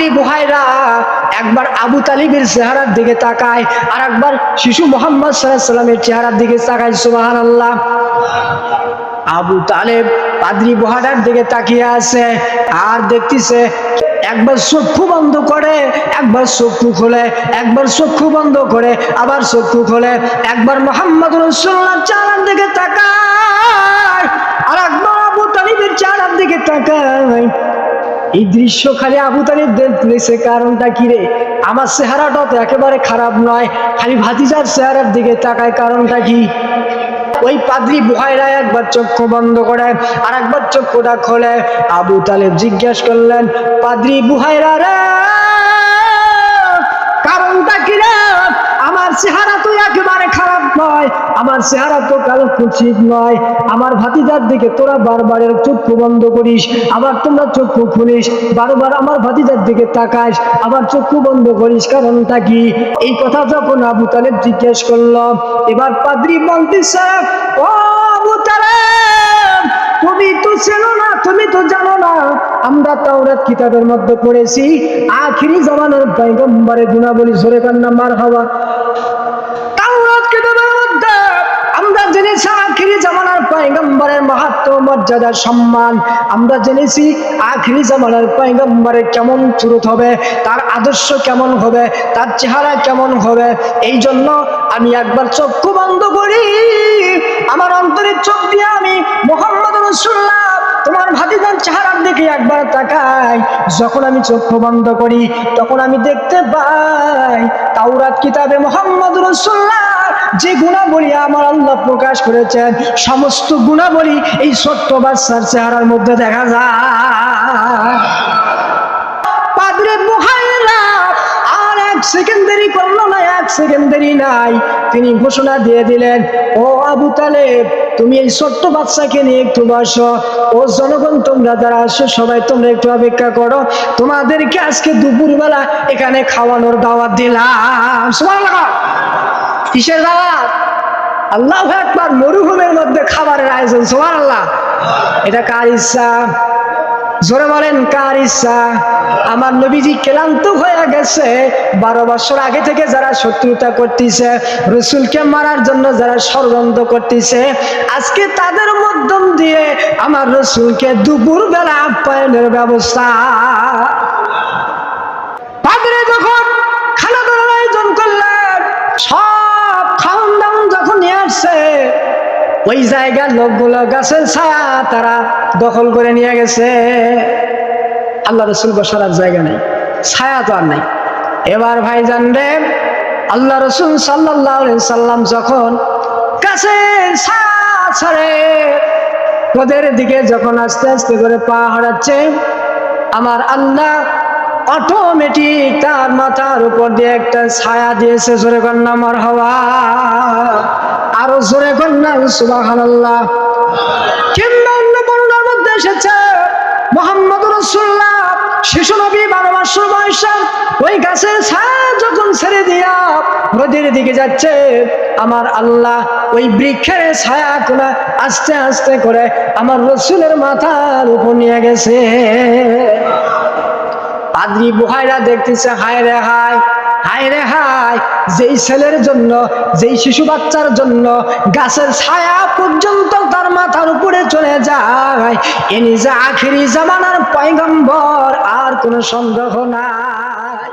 পাদ্রি বুহাইরা একবার আবু তালিবের চেহারার দিকে তাকায় আর একবার শিশু মোহাম্মদ সাল্লামের চেহারার দিকে তাকায় সুবাহান আল্লাহ আবু তালেব পাদ্রি বহাডার দিকে তাকিয়ে আছে আর দেখতেছে একবার চক্ষু বন্ধ করে, একবার চক্ষু খোলে, একবার চক্ষু বন্ধ করে, আবার চক্ষু খোলে, একবার মোহাম্মদ রসুল্লাহ চালার দিকে তাকায় আর একবার আবু তালিবের চালার দিকে তাকায়। এই দৃশ্য খালি আবু তালিব দেখতেছে কারণটা কি রে? আমার চেহারাটা তো একেবারে খারাপ নয়। খালি ভাতিজার চেহারার দিকে তাকায়। কারণটা কি? ওই পাদ্রি বুহাইরা একবার চক্ষু বন্ধ করে আর একবার চক্ষুটা খোলে। আবু তালেব জিজ্ঞাসা করলেন, পাদ্রি বুহাইরা রে কারণটা কি রে আমার চেহারা তো একেবারে খারাপ নয় আমার চেহারা তো কারও ঠিক নয়। আমার ভাতিজার দিকে তোরা বারবার চক্ষু বন্ধ করিস। আবার তোমরা চক্ষু খুলিস, বারবার আমার ভাতিজার দিকে তাকাস, আবার চক্ষু বন্ধ করিস। কারণটা কি? এই কথা যখন আবু তালেব জিজ্ঞেস করল, এবার পাদ্রি বলতেছে, ও আবু তালেব, তুমি তো চেনো না, তুমি তো জানো না। আমরা তাওরাত কিতাবের মধ্যে পড়েছি, আখিরি জামানার পয়গম্বরের গুণাবলী সরে কান্না মার হওয়া। পয়গম্বরের মাহাত্ম মর্যাদা সম্মান। আমরা জেনেছি আখরি জামানার পয়গম্বরের কেমন চুরুত হবে, তার আদর্শ কেমন হবে, তার চেহারা কেমন হবে। এই জন্য আমি একবার চক্ষু বন্ধ করি, আমার অন্তরের চোখ দিয়ে চেহারার দিকে একবার তাকাই। যখন আমি চক্ষু বন্ধ করি, তখন আমি দেখতে পাই তাওরাত কিতাবে মোহাম্মদ রসুল্লাহ যে গুণাবলী আমার আল্লাহ প্রকাশ করেছেন, সমস্ত গুণাবলী এই ছোট্ট বাচ্চার চেহারার মধ্যে দেখা যায়। সেকেন্ড দেরি নাই। তিনি ঘোষণা দিয়ে দিলেন, ও আবু তালেব, তুমি এই ছোট্ট বাচ্চাকে নিয়ে একটু বসো। ও জনগণ, তোমরা যারা আসো, সবাই তোমরা একটু অপেক্ষা করো। তোমাদেরকে আজকে দুপুরবেলা এখানে খাওয়ানোর দাওয়াত দিলাম। কিসের দাওয়াত? আল্লাহ একবার মরুভূমির মধ্যে খাবারের আয়োজন। সোমান আল্লাহ এটা কার ইচ্ছা? জোরে বলেন, কার ইচ্ছা? আমার নবীজি ক্লান্ত হয়ে গেছে। বারো বছর আগে থেকে যারা শত্রুতা করতেছে, রসুলকে মারার জন্য যারা ষড়যন্ত্র করতেছে, আজকে তাদের মাধ্যম দিয়ে আমার রসুলকে দুপুর বেলা আপ্যায়নের ব্যবস্থা। ওই জায়গার লোকগুলো গাছের ছায়া তারা দখল করে নিয়ে গেছে। আল্লাহ রসুল বসার জায়গা নেই, ছায়া তো আর নাই। এবার ভাই রে, আল্লাহ রসুল সাল্লাহ যখন গাছের ছায়া ছাড়ে, ওদের দিকে যখন আস্তে আস্তে করে পা হারাচ্ছে আমার আল্লাহ অটোমেটিক তার মাথার উপর দিয়ে একটা ছায়া দিয়েছে, জোরে কন্যা হওয়া আরও জোরে কন্যা সুবাহান আল্লাহ কিংবা অন্য বর্ণার মধ্যে এসেছে মোহাম্মদ রসুল্লাহ শিশু নবী বারো বছর বয়সে, ওই গাছের ছায়া যখন ছেড়ে দিয়া নদীর দিকে যাচ্ছে, আমার আল্লাহ ওই বৃক্ষের ছায়া কোনা আস্তে আস্তে করে আমার রসুলের মাথার উপর নিয়ে গেছে। পাদ্রি বুহাইরা দেখতেছে, হায় রে হায় যেই ছেলের জন্য, যেই শিশু বাচ্চার জন্য গাছের ছায়া পর্যন্ত তার মাথার উপরে চলে যায়, এ নিজে আখিরি জামানার পয়গম্বর আর কোনো সন্দেহ নাই।